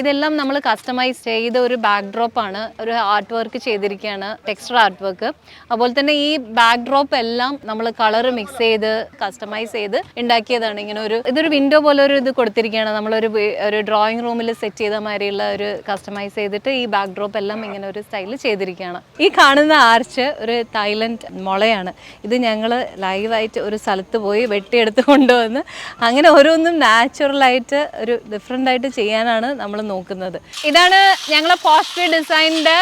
ഇതെല്ലാം നമ്മൾ കസ്റ്റമൈസ് ചെയ്ത ഒരു ബാക്ക് ആണ് ഒരു ആർട്ട് വർക്ക് ചെയ്തിരിക്കുകയാണ് ടെക്സ്റ്റർ ആർട്ട് വർക്ക് അതുപോലെ തന്നെ ഈ ബാക്ക് ഡ്രോപ്പ് എല്ലാം നമ്മൾ കളർ മിക്സ് ചെയ്ത് കസ്റ്റമൈസ് ചെയ്ത് ഉണ്ടാക്കിയതാണ് ഇങ്ങനെ ഒരു ഇതൊരു വിൻഡോ പോലെ ഒരു ഇത് കൊടുത്തിരിക്കുകയാണ്. നമ്മളൊരു ഒരു ഡ്രോയിങ് റൂമിൽ സെറ്റ് ചെയ്ത മാതിരിയുള്ള ഒരു കസ്റ്റമൈസ് ചെയ്തിട്ട് ഈ ബാക്ക് ഡ്രോപ്പ് എല്ലാം ഇങ്ങനെ ഒരു സ്റ്റൈലിൽ ചെയ്തിരിക്കുകയാണ്. ഈ കാണുന്ന ആർച്ച് ഒരു തായ്ലൻഡ് മുളയാണ്. ഇത് ഞങ്ങൾ ലൈവായിട്ട് ഒരു സ്ഥലത്ത് പോയി വെട്ടിയെടുത്ത് കൊണ്ടുവന്ന് അങ്ങനെ ഓരോന്നും നാച്ചുറലായിട്ട് ഒരു ഡിഫറെന്റ് ആയിട്ട് ചെയ്യാനാണ് നമ്മൾ നോക്കുന്നത്. ഇതാണ് ഞങ്ങളെ പോസ്റ്റ് ഡിസൈനിന്റെ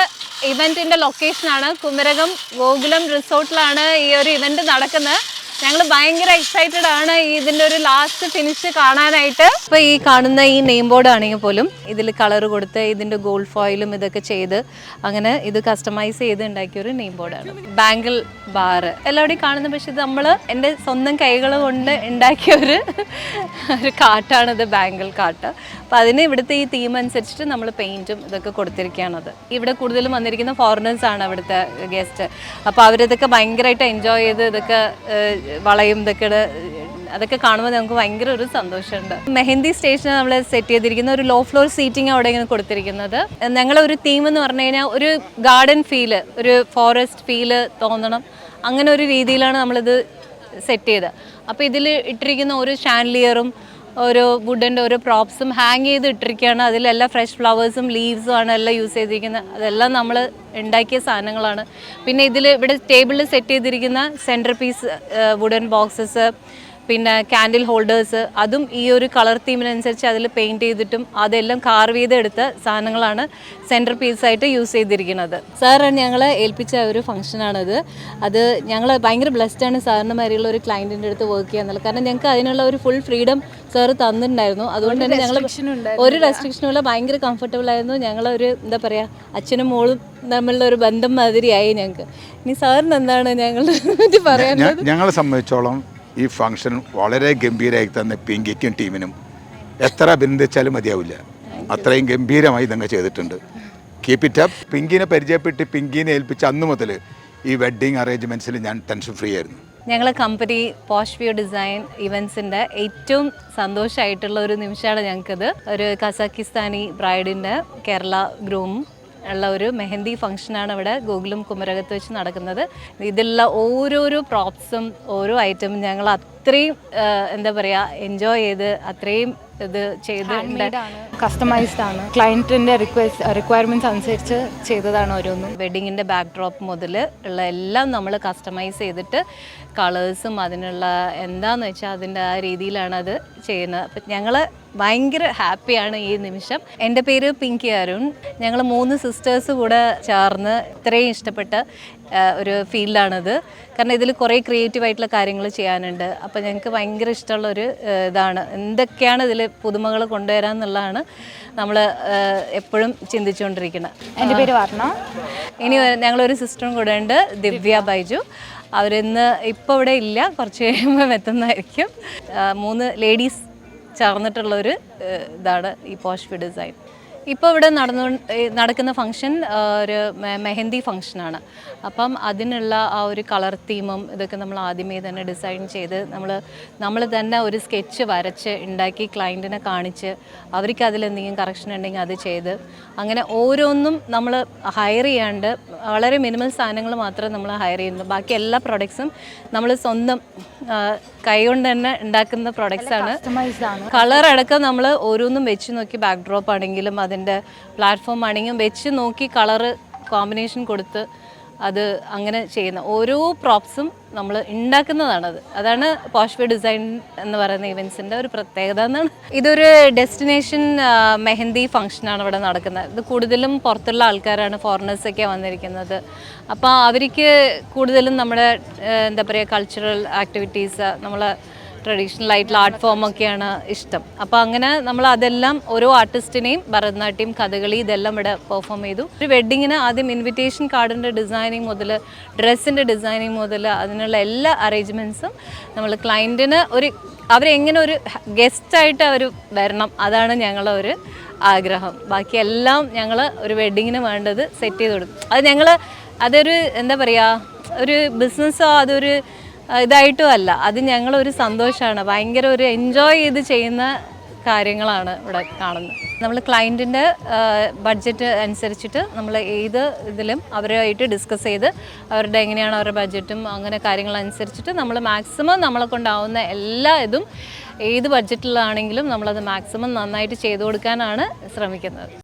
ഇവന്റിന്റെ ലൊക്കേഷനാണ് കുമരകം ഗോകുലം റിസോർട്ടിലാണ് ഈ ഒരു ഇവന്റ് നടക്കുന്നത്. ഞങ്ങൾ ഭയങ്കര എക്സൈറ്റഡ് ആണ് ഇതിന്റെ ഒരു ലാസ്റ്റ് ഫിനിഷ് കാണാനായിട്ട്. ഇപ്പൊ ഈ കാണുന്ന ഈ നെയിം ബോർഡ് ആണെങ്കിൽ പോലും ഇതിൽ കളർ കൊടുത്ത് ഇതിന്റെ ഗോൾഡ് ഫോയിലും ഇതൊക്കെ ചെയ്ത് അങ്ങനെ ഇത് കസ്റ്റമൈസ് ചെയ്ത് ഉണ്ടാക്കിയ ഒരു നെയിം ബോർഡാണ് ബാങ്കിൾ ബാർ എല്ലാവരുടെയും കാണുന്ന പക്ഷെ ഇത് നമ്മൾ എന്റെ സ്വന്തം കൈകൾ കൊണ്ട് ഉണ്ടാക്കിയ ഒരു ഒരു കാട്ടാണിത് ബാങ്കിൾ കാട്ട്. അപ്പോൾ അതിന് ഇവിടുത്തെ ഈ തീം അനുസരിച്ചിട്ട് നമ്മൾ പെയിന്റും ഇതൊക്കെ കൊടുത്തിരിക്കുകയാണത് ഇവിടെ കൂടുതലും വന്നിരിക്കുന്ന ഫോറിനേഴ്സ് ആണ് ഇവിടുത്തെ ഗസ്റ്റ് അപ്പോൾ അവരിതൊക്കെ ഭയങ്കരമായിട്ട് എൻജോയ് ചെയ്ത് ഇതൊക്കെ വളയും ഇതൊക്കെ അതൊക്കെ കാണുമ്പോൾ നമുക്ക് ഭയങ്കര ഒരു സന്തോഷമുണ്ട്. മെഹന്തി സ്റ്റേഷൻ നമ്മൾ സെറ്റ് ചെയ്തിരിക്കുന്ന ഒരു ലോ ഫ്ലോർ സീറ്റിംഗ് അവിടെ ഇങ്ങനെ കൊടുത്തിരിക്കുന്നത്. ഞങ്ങളെ ഒരു തീം എന്ന് പറഞ്ഞു കഴിഞ്ഞാൽ ഒരു ഗാർഡൻ ഫീൽ ഒരു ഫോറസ്റ്റ് ഫീൽ തോന്നണം. അങ്ങനെ ഒരു രീതിയിലാണ് നമ്മളിത് സെറ്റ് ചെയ്തത്. അപ്പോൾ ഇതിൽ ഇട്ടിരിക്കുന്ന ഒരു ഷാൻലിയറും ഓരോ വുഡന്റെ ഓരോ പ്രോപ്സും ഹാങ് ചെയ്ത് ഇട്ടിരിക്കുകയാണ്. അതിലെല്ലാം ഫ്രഷ് ഫ്ലവേഴ്സും ലീവ്സും ആണ് എല്ലാം യൂസ് ചെയ്തിരിക്കുന്നത്. അതെല്ലാം നമ്മൾ ഉണ്ടാക്കിയ സാധനങ്ങളാണ്. പിന്നെ ഇതിൽ ഇവിടെ ടേബിളിൽ സെറ്റ് ചെയ്തിരിക്കുന്ന സെന്റർ പീസ് വുഡൻ ബോക്സസ് പിന്നെ കാൻഡിൽ ഹോൾഡേഴ്സ് അതും ഈ ഒരു കളർ തീമിനനുസരിച്ച് അതിൽ പെയിന്റ് ചെയ്തിട്ടും അതെല്ലാം കാർവ് ചെയ്തെടുത്ത സാധനങ്ങളാണ് സെന്റർ പീസായിട്ട് യൂസ് ചെയ്തിരിക്കുന്നത്. സാറാണ് ഞങ്ങളെ ഏൽപ്പിച്ച ഒരു ഫംഗ്ഷനാണത് അത് ഞങ്ങൾ ഭയങ്കര ബ്ലെസ്ഡ് ആണ് സാറിന് മാതിരിയുള്ള ഒരു ക്ലയന്റിന്റെ അടുത്ത് വർക്ക് ചെയ്യാന്നുള്ളത് കാരണം ഞങ്ങൾക്ക് അതിനുള്ള ഒരു ഫുൾ ഫ്രീഡം സാറ് തന്നിട്ടുണ്ടായിരുന്നു. അതുകൊണ്ട് തന്നെ ഞങ്ങൾ ഒരു റെസ്ട്രിക്ഷനും ഇല്ല ഭയങ്കര കംഫർട്ടബിൾ ആയിരുന്നു. ഞങ്ങളൊരു ഒരു എന്താ പറയുക അച്ഛനും മോളും തമ്മിലുള്ള ഒരു ബന്ധം മാതിരിയായി ഞങ്ങൾക്ക്. ഇനി സാറിന് എന്താണ് ഞങ്ങളുടെ പറ്റി പറയാൻ ഞങ്ങളെ സംബന്ധിച്ചോളം ഈ ഫംഗ്ഷൻ വളരെ ഗംഭീരമായി തന്ന പിങ്കിക്കും ടീമിനും എത്ര അഭിനന്ദിച്ചാലും മതിയാവില്ല. അത്രയും ഗംഭീരമായി ഇതങ്ങ് ചെയ്തിട്ടുണ്ട്. കീപ്പ് ഇറ്റ് അപ്പ് പിങ്കിനെ പരിചയപ്പെട്ട് പിങ്കിനെ ഏൽപ്പിച്ച അന്ന് മുതൽ ഈ വെഡ്ഡിങ് അറേഞ്ച്മെന്റ്സിൽ ഞാൻ ടെൻഷൻ ഫ്രീ ആയിരുന്നു. ഞങ്ങളെ കമ്പനി പോഷ് വ്യൂ ഡിസൈൻ ഇവൻസിന്റെ ഏറ്റവും സന്തോഷമായിട്ടുള്ള ഒരു നിമിഷമാണ് ഞങ്ങൾക്കത്. ഒരു കസാക്കിസ്ഥാനി ബ്രൈഡിന്റെ കേരള ഗ്രൂമും ഉള്ള ഒരു മെഹന്തി ഫംഗ്ഷനാണ് ഇവിടെ ഗൂഗിളും കുമരകത്ത് വെച്ച് നടക്കുന്നത്. ഇതിലുള്ള ഓരോരോ പ്രോപ്സും ഓരോ ഐറ്റമും ഞങ്ങൾ അത്രയും എന്താ പറയുക എൻജോയ് ചെയ്ത് അത്രയും ഇത് ചെയ്ത് കസ്റ്റമൈസ്ഡ് ആണ്. ക്ലയന്റിന്റെ റിക്വസ്റ്റ് റിക്വയർമെന്റ്സ് അനുസരിച്ച് ചെയ്തതാണ് ഓരോന്നും. വെഡിങ്ങിന്റെ ബാക്ക് ഡ്രോപ്പ് മുതൽ ഉള്ള എല്ലാം നമ്മൾ കസ്റ്റമൈസ് ചെയ്തിട്ട് കളേഴ്സും അതിനുള്ള എന്താന്ന് വെച്ചാൽ അതിന്റെ ആ രീതിയിലാണ് അത് ചെയ്യുന്നത്. അപ്പം ഞങ്ങൾ ഭയങ്കര ഹാപ്പിയാണ് ഈ നിമിഷം. എന്റെ പേര് പിങ്കി അരുൺ. ഞങ്ങൾ മൂന്ന് സിസ്റ്റേഴ്സ് കൂടെ ചേർന്ന് ഇത്രയും ഇഷ്ടപ്പെട്ട ഒരു ഫീൽഡാണത്. കാരണം ഇതിൽ കുറേ ക്രിയേറ്റീവ് ആയിട്ടുള്ള കാര്യങ്ങൾ ചെയ്യാനുണ്ട്. അപ്പോൾ ഞങ്ങൾക്ക് ഭയങ്കര ഇഷ്ടമുള്ള ഒരു ഇതാണ്. എന്തൊക്കെയാണ് ഇതിൽ പുതുമകൾ കൊണ്ടുവരാൻ എന്നുള്ളതാണ് നമ്മൾ എപ്പോഴും ചിന്തിച്ചുകൊണ്ടിരിക്കുന്നത് എന്റെ പേര് വർണ. ഇനി ഞങ്ങളൊരു സിസ്റ്ററും കൂടെ ഉണ്ട് ദിവ്യ ബൈജു. അവരിന്ന് ഇപ്പോൾ ഇവിടെ ഇല്ല കുറച്ച് കഴിയുമ്പോൾ എത്തുന്നതായിരിക്കും. മൂന്ന് ലേഡീസ് ചേർന്നിട്ടുള്ളൊരു ഇതാണ് ഈ പോഷ് ഡിസൈൻ. ഇപ്പോൾ ഇവിടെ നടന്നു നടക്കുന്ന ഫംഗ്ഷൻ ഒരു മെഹന്തി ഫംഗ്ഷനാണ് അപ്പം അതിനുള്ള ആ ഒരു കളർ തീമും ഇതൊക്കെ നമ്മൾ ആദ്യമേ തന്നെ ഡിസൈൻ ചെയ്ത് നമ്മൾ നമ്മൾ തന്നെ ഒരു സ്കെച്ച് വരച്ച് ഉണ്ടാക്കി ക്ലയന്റിനെ കാണിച്ച് അവർക്ക് അതിലെന്തെങ്കിലും കറക്ഷൻ ഉണ്ടെങ്കിൽ അത് ചെയ്ത് അങ്ങനെ ഓരോന്നും നമ്മൾ ഹയർ ചെയ്യാണ്ട് വളരെ മിനിമൽ സാധനങ്ങൾ മാത്രമേ നമ്മൾ ഹയർ ചെയ്യുന്നു. ബാക്കി എല്ലാ പ്രൊഡക്ട്സും നമ്മൾ സ്വന്തം കൈകൊണ്ട് തന്നെ ഉണ്ടാക്കുന്ന പ്രൊഡക്ട്സ് ആണ്. കസ്റ്റമൈസ്ഡ് ആണ്. കളർ അടക്കം നമ്മൾ ഓരോന്നും വെച്ച് നോക്കി ബാക്ക് ഡ്രോപ്പ് ആണെങ്കിലും അതിന്റെ പ്ലാറ്റ്ഫോം ആണെങ്കിലും വെച്ച് നോക്കി കളറ് കോമ്പിനേഷൻ കൊടുത്ത് അത് അങ്ങനെ ചെയ്യുന്ന ഓരോ പ്രോപ്സും നമ്മൾ ഉണ്ടാക്കുന്നതാണത് അതാണ് പോഷ്വേ ഡിസൈൻ എന്ന് പറയുന്ന ഇവൻസിന്റെ ഒരു പ്രത്യേകത എന്നാണ്. ഇതൊരു ഡെസ്റ്റിനേഷൻ മെഹന്തി ഫംഗ്ഷനാണ് ഇവിടെ നടക്കുന്നത്. ഇത് കൂടുതലും പുറത്തുള്ള ആൾക്കാരാണ് ഫോറിനേഴ്സൊക്കെ വന്നിരിക്കുന്നത്. അപ്പോൾ അവർക്ക് കൂടുതലും നമ്മുടെ എന്താ പറയുക കൾച്ചറൽ ആക്ടിവിറ്റീസ് നമ്മളെ ട്രഡീഷണൽ ആയിട്ടുള്ള ആർട്ട് ഫോം ഒക്കെയാണ് ഇഷ്ടം. അപ്പോൾ അങ്ങനെ നമ്മൾ അതെല്ലാം ഓരോ ആർട്ടിസ്റ്റിനെയും ഭരതനാട്യം കഥകളി ഇതെല്ലാം ഇവിടെ പെർഫോം ചെയ്തു. ഒരു വെഡ്ഡിങ്ങിന് ആദ്യം ഇൻവിറ്റേഷൻ കാർഡിന്റെ ഡിസൈനിങ് മുതൽ ഡ്രസ്സിന്റെ ഡിസൈനിങ് മുതൽ അതിനുള്ള എല്ലാ അറേഞ്ച്മെന്റ്സും നമ്മൾ ക്ലയന്റിന് ഒരു അവരെങ്ങനെ ഒരു ഗസ്റ്റായിട്ട് അവർ വരണം അതാണ് ഞങ്ങളുടെ ഒരു ആഗ്രഹം. ബാക്കി എല്ലാം ഞങ്ങൾ ഒരു വെഡ്ഡിങ്ങിന് വേണ്ടത് സെറ്റ് ചെയ്ത് കൊടുക്കും. അത് ഞങ്ങൾ അതൊരു എന്താ പറയുക ഒരു ബിസിനസ്സോ അതൊരു ഇതായിട്ടും അല്ല. അത് ഞങ്ങൾ ഒരു സന്തോഷമാണ് ഭയങ്കര ഒരു എൻജോയ് ചെയ്ത് ചെയ്യുന്ന കാര്യങ്ങളാണ് ഇവിടെ കാണുന്നത്. നമ്മൾ ക്ലയന്റിന്റെ ബഡ്ജറ്റ് അനുസരിച്ചിട്ട് നമ്മൾ ഏത് ഇതിലും അവരുമായിട്ട് ഡിസ്കസ് ചെയ്ത് അവരുടെ എങ്ങനെയാണ് അവരുടെ ബഡ്ജറ്റും അങ്ങനെ കാര്യങ്ങൾ അനുസരിച്ചിട്ട് നമ്മൾ മാക്സിമം നമ്മളെ കൊണ്ടാവുന്ന എല്ലാ ഇതും ഏത് ബഡ്ജറ്റിലാണെങ്കിലും നമ്മളത് മാക്സിമം നന്നായിട്ട് ചെയ്തു കൊടുക്കാനാണ് ശ്രമിക്കുന്നത്.